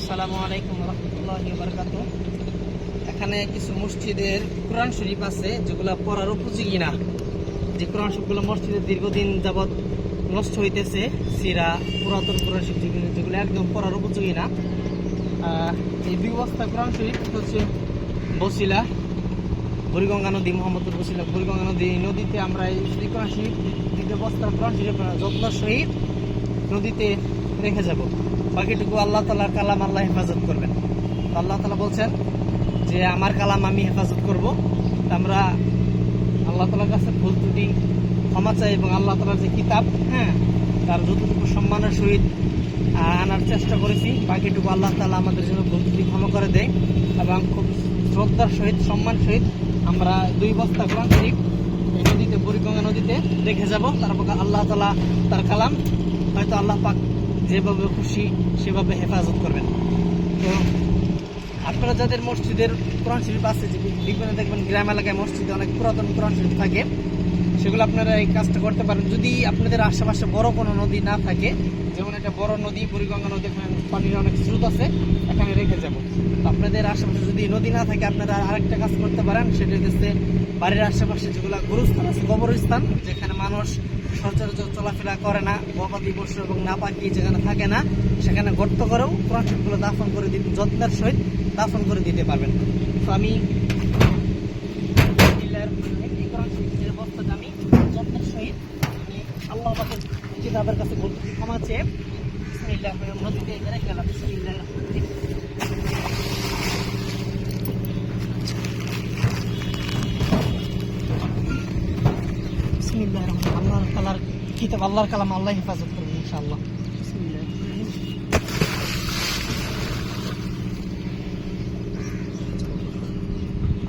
আসসালামু আলাইকুম রহমতুল্লাহ বারকাত এখানে কিছু মসজিদের কোরআন শরীফ আছে, যেগুলো পড়ার উপযোগী না যে কোরআন শরীফগুলো মসজিদের দীর্ঘদিন যাবৎ নষ্ট হইতেছে, সিরা, পুরাতন কোরআন শরীফ যেগুলো যেগুলো একদম পড়ার উপযোগী না এই দুই বস্তা কোরআন শরীফ হচ্ছে বসিলা, বুড়িগঙ্গা নদী, মোহাম্মদপুর বসিলা, বুড়িগঙ্গা নদী নদীতে আমরা এই কোরআন শরীফ দুটো বস্তা কোরআন শরীফ যত্ন সহিত নদীতে রেখে যাব। বাকিটুকু আল্লাহ তালার কালাম আল্লাহ হেফাজত করবেন। আল্লাহ তালা বলছেন যে, আমার কালাম আমি হেফাজত করব। আমরা আল্লাহ তালার কাছে ভুল ত্রুটি ক্ষমা চাই এবং আল্লাহ তালার যে কিতাব হ্যাঁ তার যতটুকু সম্মানের সহিত আনার চেষ্টা করেছি, বাকিটুকু আল্লাহ তালা আমাদের জন্য ভুল ত্রুটি ক্ষমা করে দেয় এবং খুব শ্রদ্ধার সহিত, সম্মান সহিত আমরা দুই বস্তা কোরআন শরীফ এই নদীতে, বুড়িগঙ্গা নদীতে রেখে যাব। তারপর আল্লাহ তালা তার কালাম, হয়তো আল্লাহ পাক যেভাবে খুশি সেভাবে হেফাজত করবেন। তো আপনারা যাদের মসজিদের কোরআন শরীফ আছে, যে বিভিন্ন দেখবেন গ্রাম এলাকায় মসজিদে অনেক পুরাতন কোরআন শরীফ থাকে। সেগুলো আপনারা এই কাজটা করতে পারেন। যদি আপনাদের আশেপাশে বড় কোনো নদী না থাকে, যেমন একটা বড় নদী, বুড়িগঙ্গা নদী, এখানে পানির অনেক স্রোত আছে, এখানে রেখে যাব। আপনাদের আশেপাশে যদি নদী না থাকে, আপনারা আরেকটা কাজ করতে পারেন, সেটা হচ্ছে বাড়ির আশেপাশে যেগুলো গুরুস্থান আছে, কবরস্থান, যেখানে মানুষ সচরাচর চলাফেরা করে না, গবাদি পশু এবং না পাখি যেখানে থাকে না, সেখানে গর্ত করেও শরীফগুলো দাফন করে দিতে, যত্নের সহিত দাফন করে দিতে পারবেন। তো আমি আমি যত্নের সহিত আমি আল্লাহ কিতাবের কাছে বলতে ক্ষমা চেয়ে। বিসমিল্লাহ আল্লাহর আল্লাহর কালাম, আল্লাহ হেফাজত করবেন ইনশাআল্লাহ।